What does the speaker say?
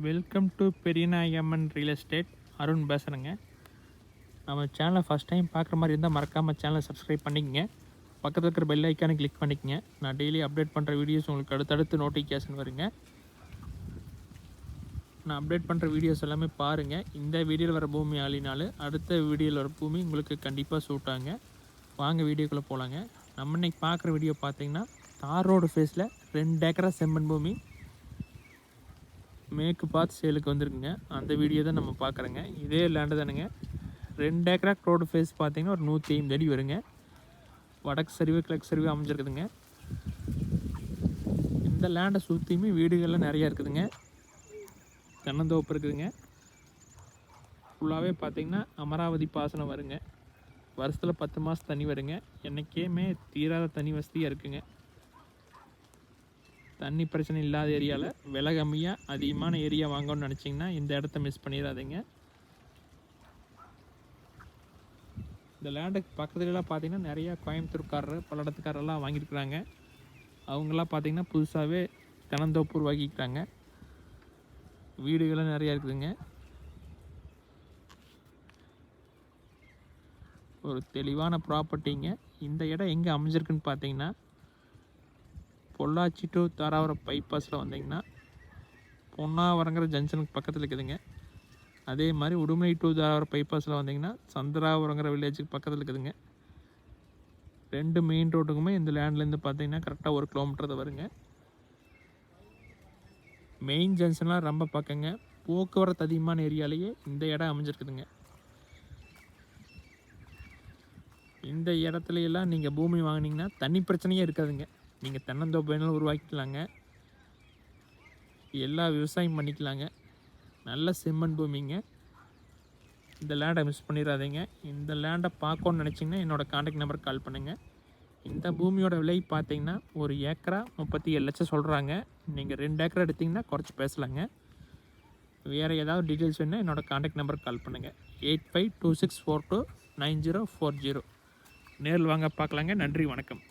Welcome to Periyanayamman real estate Arun பேசுகிறேங்க நம்ம சேனலை ஃபஸ்ட் டைம் பார்க்குற மாதிரி இருந்தால் மறக்காமல் சேனலை சப்ஸ்கிரைப் பண்ணிக்கங்க. பக்கத்தில் இருக்கிற பெல் ஐக்கானை கிளிக் பண்ணிக்கங்க. நான் டெய்லி அப்டேட் பண்ணுற வீடியோஸ் உங்களுக்கு அடுத்தடுத்து நோட்டிஃபிகேஷன் வருங்க. நான் அப்டேட் பண்ணுற வீடியோஸ் எல்லாமே பாருங்கள் இந்த வீடியோவில் வர பூமி ஆளினாலும் அடுத்த வீடியோவில் வர பூமி உங்களுக்கு கண்டிப்பாக சூட்டாங்க வாங்க வீடியோக்குள்ளே போகலாங்க நம்ம இன்றைக்கி பார்க்குற வீடியோ பார்த்தீங்கன்னா தார் ரோடு ஃபேஸில் ரெண்டு ஏக்கரா செம்மண் பூமி மேற்கு பார்த்து சேலுக்கு வந்திருக்குங்க. அந்த வீடியோ தான் நம்ம பார்க்குறோங்க. இதே லேண்டு தானுங்க. ரெண்டு ஏக்கரா ரோடு ஃபேஸ் பார்த்தீங்கன்னா ஒரு நூற்றி ஐம்பது அடி வருங்க. வடக்கு சரிவு கிழக்கு சரிவு அமைஞ்சிருக்குதுங்க. இந்த லேண்டை சுற்றியுமே வீடுகள்லாம் நிறையா இருக்குதுங்க. தென்னந்தோப்பு இருக்குதுங்க. ஃபுல்லாகவே பார்த்திங்கன்னா அமராவதி பாசனம் வருங்க. வருஷத்தில் பத்து மாதம் தண்ணி வருங்க. என்றைக்குமே தீராத தண்ணி வசதியாக இருக்குங்க. தண்ணி பிரச்சனை இல்லாத ஏரியாவில் விலை கம்மியாக அதிகமான ஏரியா வாங்கணும்னு நினச்சிங்கன்னா இந்த இடத்த மிஸ் பண்ணிடாதீங்க. இந்த லேண்டுக்கு பக்கத்துலலாம் பார்த்தீங்கன்னா நிறையா கோயம்புத்தூர்காரர் பல்லடத்துக்காரெல்லாம் வாங்கியிருக்கிறாங்க. அவங்களாம் பார்த்தீங்கன்னா புதுசாகவே தனந்தோப்பூர் வாங்கிக்கிறாங்க. வீடுகளும் நிறையா இருக்குதுங்க. ஒரு தெளிவான ப்ராப்பர்ட்டிங்க இந்த இடம் எங்கே அமைஞ்சிருக்குன்னு பார்த்தீங்கன்னா பொள்ளாச்சி டு தாராபுரம் பைபாஸில் வந்தீங்கன்னா பொன்னாவரங்கிற ஜங்ஷனுக்கு பக்கத்தில் இருக்குதுங்க. அதே மாதிரி உடுமலை டு தாராபுரம் பைபாஸில் வந்தீங்கன்னா சந்திராபுரங்கிற வில்லேஜுக்கு பக்கத்தில் இருக்குதுங்க. ரெண்டு மெயின் ரோட்டுக்குமே இந்த லேண்ட்லேருந்து பார்த்தீங்கன்னா கரெக்டாக ஒரு கிலோமீட்டர் வருங்க. மெயின் ஜங்ஷன்லாம் ரொம்ப பக்கங்க. போக்குவரத்து அதிகமான ஏரியாலேயே இந்த இடம் அமைஞ்சிருக்குதுங்க. இந்த இடத்துல எல்லாம் நீங்கள் பூமி வாங்குனீங்கன்னா தண்ணி பிரச்சனையே இருக்காதுங்க. நீங்கள் தென்னந்தோப்பைனாலும் உருவாக்கிக்கலாங்க. எல்லா விவசாயம் பண்ணிக்கலாங்க. நல்ல செம்மண் பூமிங்க. இந்த லேண்டை மிஸ் பண்ணிடாதீங்க இந்த லேண்டை பார்க்கணுன்னு நினச்சிங்கன்னா என்னோடய காண்டாக்ட் நம்பருக்கு கால் பண்ணுங்கள் இந்த பூமியோட விலை பார்த்தீங்கன்னா ஒரு ஏக்கரா முப்பத்தி ஏழு லட்சம் சொல்கிறாங்க நீங்கள் ரெண்டு ஏக்கரா எடுத்திங்கன்னா குறைச்சி பேசலாங்க. வேறு ஏதாவது டீட்டெயில்ஸ் வேணுன்னா என்னோடய காண்டாக்ட் நம்பருக்கு கால் பண்ணுங்கள் eight five two six four two nine zero four zero நேரில் வாங்க பார்க்கலாங்க நன்றி வணக்கம்.